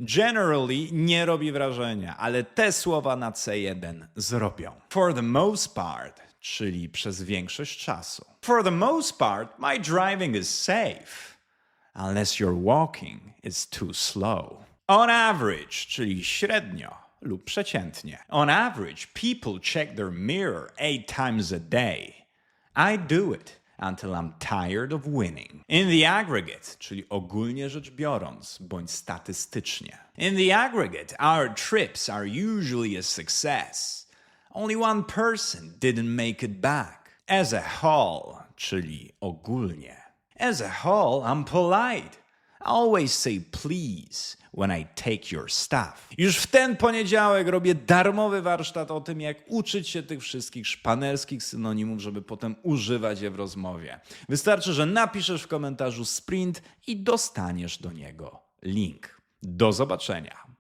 Generally nie robi wrażenia, ale te słowa na C1 zrobią. For the most part, czyli przez większość czasu. For the most part, my driving is safe. Unless your walking is too slow. On average, czyli średnio lub przeciętnie. On average, people check their mirror eight times a day. I do it until I'm tired of winning. In the aggregate, czyli ogólnie rzecz biorąc, bądź statystycznie. In the aggregate, our trips are usually a success. Only one person didn't make it back. As a whole, czyli ogólnie. As a whole, I'm polite. I always say please when I take your stuff. Już w ten poniedziałek robię darmowy warsztat o tym, jak uczyć się tych wszystkich szpanerskich synonimów, żeby potem używać je w rozmowie. Wystarczy, że napiszesz w komentarzu sprint i dostaniesz do niego link. Do zobaczenia.